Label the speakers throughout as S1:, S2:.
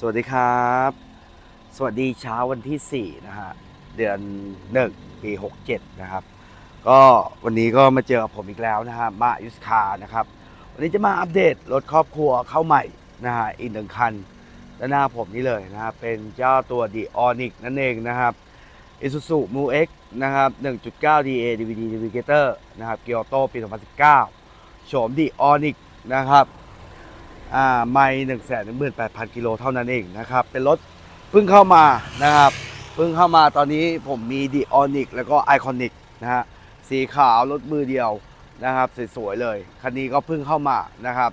S1: สวัสดีครับ สวัสดีเช้าวันที่ 4 นะฮะ เดือน1ปี67 นะครับ ก็วันนี้ก็มาเจอกับผมอีกแล้วนะฮะ มายุสคานะครับ วันนี้จะมาอัปเดตรถครอบครัวเข้าใหม่นะฮะ อีกหนึ่งคันด้านหน้าผมนี่เลยนะครับ เป็นเจ้าตัว d ีออนิกนั่นเองนะครับ Isuzu m u X นะครับ 1.9 DA DVD Navigator นะครับเกียวโตปี 2019 โฉม d ีออนิกนะครับ ไม่หนึ่งแสนหนึ่งหมื่นแปดพันกิโลเท่านั้นเองนะครับ เป็นรถเพิ่งเข้ามานะครับ เพิ่งเข้ามาตอนนี้ผมมีดีออนิกแล้วก็ไอคอนิกนะฮะ สีขาวรถมือเดียวนะครับ สวยๆเลย คันนี้ก็เพิ่งเข้ามานะครับ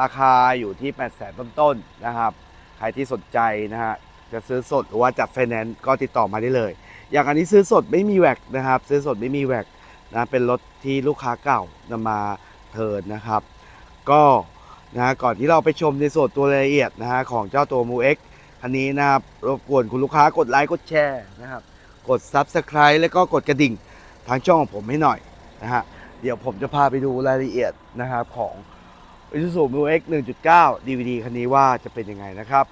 S1: ราคาอยู่ที่8 0 0แสนต้นๆนะครับ ใครที่สนใจนะฮะ จะซื้อสดหรือว่าจัดไฟแนนซ์ก็ติดต่อมาได้เลย อย่างอันนี้ซื้อสดไม่มีแวกนะครับ ซื้อสดไม่มีแวกนะ เป็นรถที่ลูกค้าเก่านำมาเทิร์นนะครับ ก็ นะก่อนที่เราไปชมในส่วนตัวรายละเอียดนะฮะของเจ้าตัว m ู X คันนี้นะครับรบกวนคุณลูกค้ากดไลค์กดแชร์นะครับกด Subscribe แล้วก็กดกระดิ่งทางช่องของผมให้หน่อยนะฮะเดี๋ยวผมจะพาไปดูรายละเอียดนะครับของ Isuzu m ู X 1.9 DVD คันนี้ว่าจะเป็นยังไงนะครับ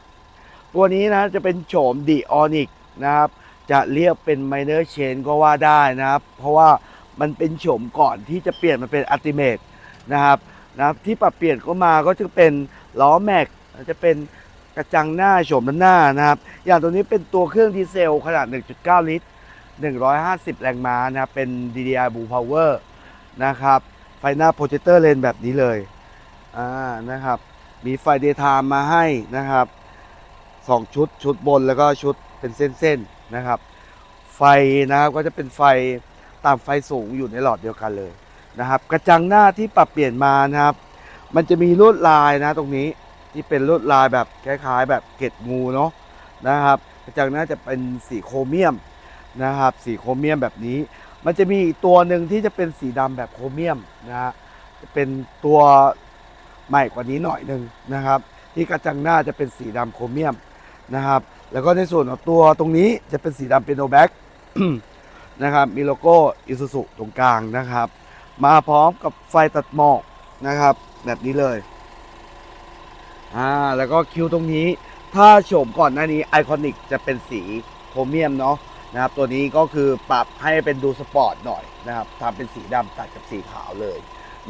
S1: ตัวนี้นะจะเป็นโฉม d ีออนิกนะครับจะเรียกเป็น minor Chain ก็ว่าได้นะครับ เพราะว่ามันเป็นโฉมก่อนที่จะเปลี่ยนมาเป็น Ultimate นะครับ นะครับที่ปรับเปลี่ยนก็มาก็จะเป็นล้อแม็กจะเป็นกระจังหน้าโฉมด้านหน้านะครับ อย่างตัวนี้เป็นตัวเครื่องดีเซลขนาด 1.9 ลิตร 150 แรงม้านะครับเป็น DDI Blue Power นะครับ ไฟหน้าโปรเจคเตอร์เลนแบบนี้เลยอ่านะครับ มีไฟเดย์ไทม์มาให้นะครับสองชุดชุดบนแล้วก็ชุดเป็นเส้นๆนะครับ ไฟนะครับก็จะเป็นไฟตามไฟสูงอยู่ในหลอดเดียวกันเลย นะครับ กระจังหน้าที่ปรับเปลี่ยนมานะครับ มันจะมีลวดลายนะตรงนี้ที่เป็นลวดลายแบบคล้ายๆ แบบเกล็ดงูเนาะนะครับ กระจังหน้าจะเป็นสีโครเมียมนะครับ สีโครเมียมแบบนี้ มันจะมีอีกตัวหนึ่งที่จะเป็นสีดำแบบโครเมียมนะฮะจะเป็นตัวใหม่กว่านี้หน่อยหนึ่งนะครับ ที่กระจังหน้าจะเป็นสีดำโครเมียมนะครับ แล้วก็ในส่วนของตัวตรงนี้จะเป็นสีดำเป็นโนแบ็กนะครับ มีโลโก้อิซูซุตรงกลางนะครับ มาพร้อมกับไฟตัดหมอกนะครับ แบบนี้เลย อ่า แล้วก็คิวตรงนี้ ถ้าโฉมก่อนหน้านี้ไอคอนิกจะเป็นสีโครเมียมเนาะนะครับ ตัวนี้ก็คือปรับให้เป็นดูสปอร์ตหน่อยนะครับทำเป็นสีดำตัดกับสีขาวเลย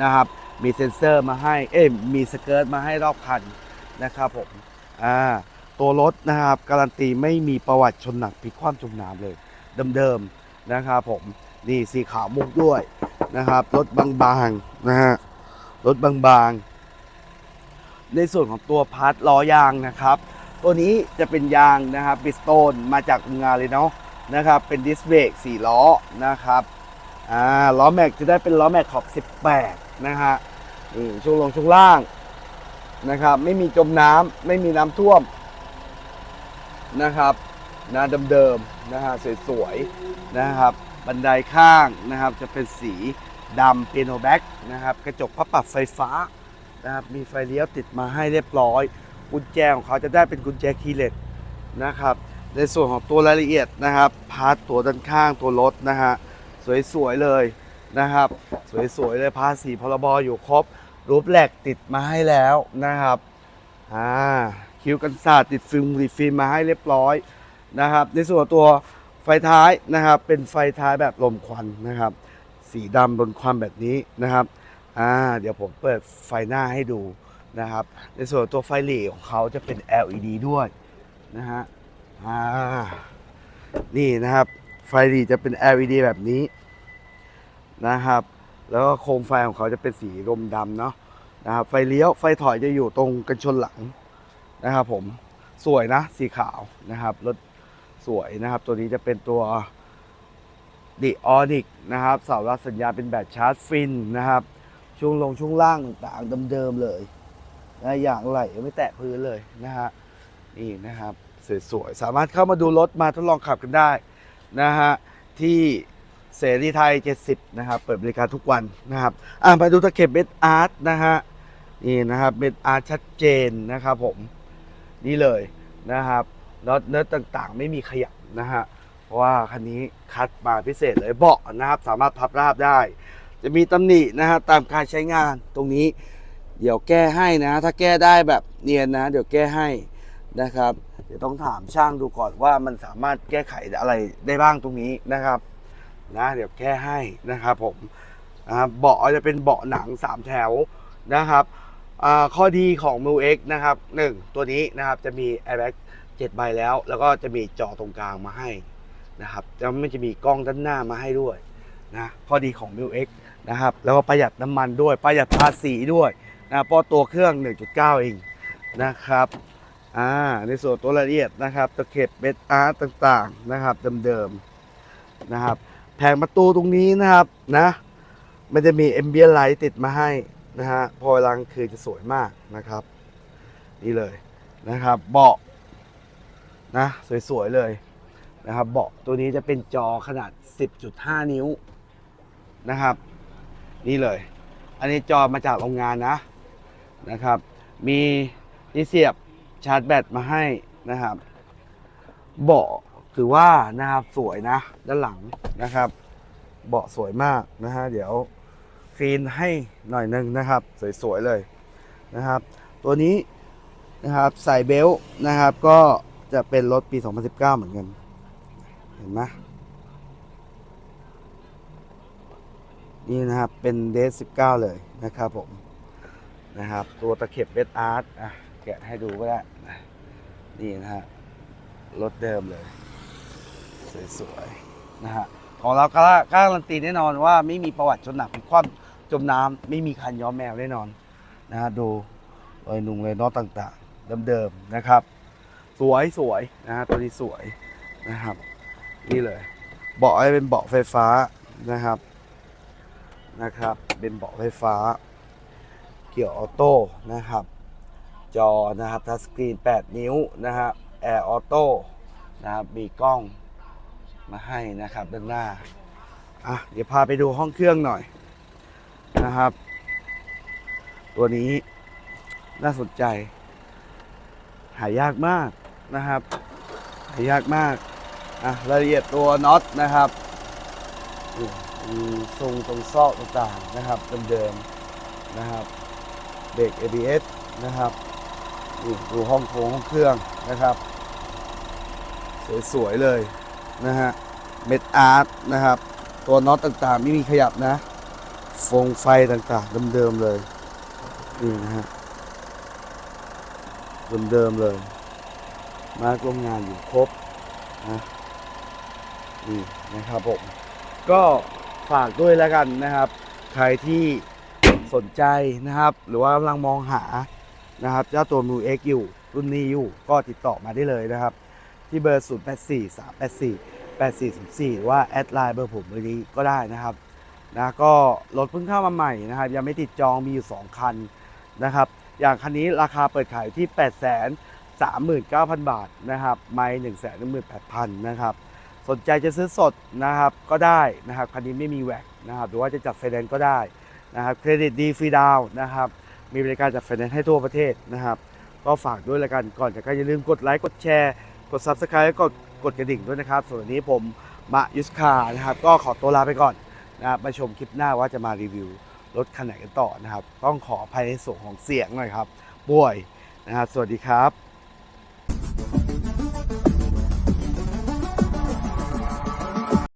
S1: นะครับ มีเซ็นเซอร์มาให้ เอ้ยมีสเกิร์ตมาให้รอบคันนะครับผม อ่า ตัวรถนะครับ การันตีไม่มีประวัติชนหนักพลิกคว่ำจมน้ำเลย เดิมๆนะครับผม นี่สีขาวมุกด้วย นะครับรถบางๆนะฮะรถบางๆ ในส่วนของตัวพาร์ทล้อยางนะครับ ตัวนี้จะเป็นยางนะครับบิสโตนมาจากโรงงานเลยเนาะนะครับ เป็นดิสเบรก4ล้อนะครับอ่าล้อแม็กจะได้เป็นล้อแม็กขอบ 18 นะฮะนี่ช่วงลงช่วงล่างนะครับ ไม่มีจมน้ำไม่มีน้ำท่วมนะครับนะเดิมๆนะฮะสวยๆนะครับ บันไดข้างนะครับจะเป็นสีดำเปียโนแบ็กนะครับกระจกพับปรับไฟฟ้านะครับมีไฟเลี้ยวติดมาให้เรียบร้อย กุญแจของเขาจะได้เป็นกุญแจคีย์เลสนะครับในส่วนของตัวรายละเอียดนะครับ พาร์ทตัวด้านข้างตัวรถนะฮะสวยๆเลยนะครับ สวยๆเลยพาสีพรบอยู่ครบ รูปแหลกติดมาให้แล้วนะครับอ่าคิวกันศาสติดฟิล์มติดฟิล์มมาให้เรียบร้อยนะครับ ในส่วนตัว ไฟท้ายนะครับ เป็นไฟท้ายแบบลมควันนะครับ สีดำบนควันแบบนี้นะครับอ่าเดี๋ยวผมเปิดไฟหน้าให้ดูนะครับ ในส่วนตัวไฟหลีของเขาจะเป็น LED ด้วยนะฮะอ่านี่นะครับ ไฟหลีจะเป็น LED แบบนี้นะครับ แล้วก็โคมไฟของเขาจะเป็นสีรมดำเนาะนะครับไฟเลี้ยวไฟถอยจะอยู่ตรงกันชนหลังนะครับผมสวยนะสีขาวนะครับรถ สวยนะครับ ตัวนี้จะเป็นตัวดิออนิกนะครับเสารับสัญญาเป็นแบบชาร์จฟินนะครับ ช่วงลงช่วงล่างต่างๆเดิมๆเลยนะอย่างไหลไม่แตะพื้นเลยนะฮะนี่นะครับ สวยๆ สามารถเข้ามาดูรถมาทดลองขับกันได้นะฮะที่เสรีไทย 70 นะครับ เปิดบริการทุกวันนะครับ อ่ามาดูตะเข็บเบสอาร์ตนะฮะนี่นะครับเบสอาร์ตชัดเจนนะครับผม นี่เลยนะครับ น็อตเนิร์ดต่างๆ ไม่มีขยับนะฮะเพราะว่าคันนี้คัดมาพิเศษเลยเบาะนะครับ สามารถพับราบได้ จะมีตำหนินะฮะตามการใช้งานตรงนี้ เดี๋ยวแก้ให้นะ ถ้าแก้ได้แบบเนียนนะ เดี๋ยวแก้ให้นะครับ เดี๋ยวต้องถามช่างดูก่อนว่ามันสามารถแก้ไขอะไรได้บ้างตรงนี้นะครับนะเดี๋ยวแก้ให้นะครับผมนะครับเบาะจะเป็นเบาะหนัง 3 แถวนะครับข้อดีของ m ิ X นะครับหนึ่งตัวนี้นะครับจะมี airbag 7ใบแล้ว แล้วก็จะมีจอตรงกลางมาให้นะครับแล้วมันจะมีกล้องด้านหน้ามาให้ด้วยนะข้อดีของ m ิ X นะครับแล้วก็ประหยัดน้ำมันด้วยประหยัดภาษีด้วยนะเพราะตัวเครื่อง 1.9 เองนะครับอ่าในส่วนตัวละเอียดนะครับตะเข็บเบสอาร์ต่างๆนะครับเดิมๆนะครับแผงประตูตรงนี้นะครับนะมันจะมีเอมเบียไลท์ติดมาให้นะฮะพอเวลากลางคืนจะสวยมากนะครับ นี่เลยนะครับเบาะ นะสวยๆเลยนะครับเบาะตัวนี้จะเป็นจอขนาด 10.5 นิ้วนะครับ นี่เลย อันนี้จอมาจากโรงงานนะนะครับ มีที่เสียบชาร์จแบตมาให้นะครับเบาะถือว่านะครับสวยนะด้านหลังนะครับ เบาะสวยมากนะฮะเดี๋ยวคลีนให้หน่อยนึงนะครับ สวยๆเลยนะครับ ตัวนี้นะครับใส่เบลต์นะครับก็ จะเป็นรถปี 2019 เหมือนกัน เห็นไหมนี่นะครับ เป็นเดส19 เลยนะครับผม นะครับ ตัวตะเข็บเวทอาร์ตอะแกะให้ดูก็ได้ นี่นะฮะ รถเดิมเลย สวยๆ นะฮะ ของเราก็การันตีแน่นอนว่าไม่มีประวัติชนหนักพลิกคว่ำจมน้ำไม่มีคันย้อมแมวแน่นอน นะฮะ ดูรอยนุงเลยน็อตต่างๆ เดิมๆ นะครับ สวยสวยนะฮะตัวนี้สวยนะครับ นี่เลย เบาะให้เป็นเบาะไฟฟ้านะครับนะครับ เป็นเบาะไฟฟ้า เกี่ยวออโต้นะครับ จอนะครับทัชสกรีน 8 นิ้วนะครับแอร์ออโต้นะครับมีกล้องมาให้นะครับด้านหน้าอะเดี๋ยวพาไปดูห้องเครื่องหน่อยนะครับ ตัวนี้น่าสนใจ หายากมาก นะครับหายากมากอะรายละเอียดตัวน็อตนะครับทรงตรงซอกต่างๆนะครับเดิมๆนะครับเบรก ABS นะครับดูห้องโถงห้องเครื่องนะครับสวยๆเลยนะฮะเม็ดอาร์ตนะครับ ตัวน็อตต่างๆ ไม่มีขยับนะฟงไฟต่างๆเดิมๆเลยนี่นะฮะเดิมๆเลย มาร์กโรงงานอยู่ครบนะนี่นะครับผมก็ฝากด้วยแล้วกันนะครับ ใครที่สนใจนะครับ หรือว่ากำลังมองหานะครับเจ้าตัวมูเอ็กอยู่รุ่นนี้อยู่ก็ติดต่อมาได้เลยนะครับ ที่เบอร์ 0 8 4 3 8 4 8 4 0 4 หรือว่า แอดไลน์เบอร์ผมเบอร์นี้ก็ได้นะครับนะก็รถเพิ่งเข้ามาใหม่นะครับ ยังไม่ติดจองมีอยู่ 2 คันนะครับ อย่างคันนี้ราคาเปิดขายที่8 3 9 0 0 0 บาทนะครับไม่1 1 8 0 0 0นะครับสนใจจะซื้อสดนะครับก็ได้นะครับคันนี้ไม่มีแวกนะครับหรือว่าจะจัดไฟแนนซ์ก็ได้นะครับเครดิตดีฟรีดาวนะครับมีบริการจัดไฟแนนซ์ให้ทั่วประเทศนะครับ ก็ฝากด้วยละกันก่อนจากกันอย่าลืมกดไลค์กดแชร์ กด Subscribe และกดกดกระดิ่งด้วยนะครับ ส่วนวันนี้ผมมายุสคานะครับก็ขอตัวลาไปก่อนนะครับมาชมคลิปหน้าว่าจะมารีวิวรถคันไหนกันต่อนะครับ ต้องขออภัยในส่วนของเสียงหน่อยครับป่วยนะครับสวัสดีครับ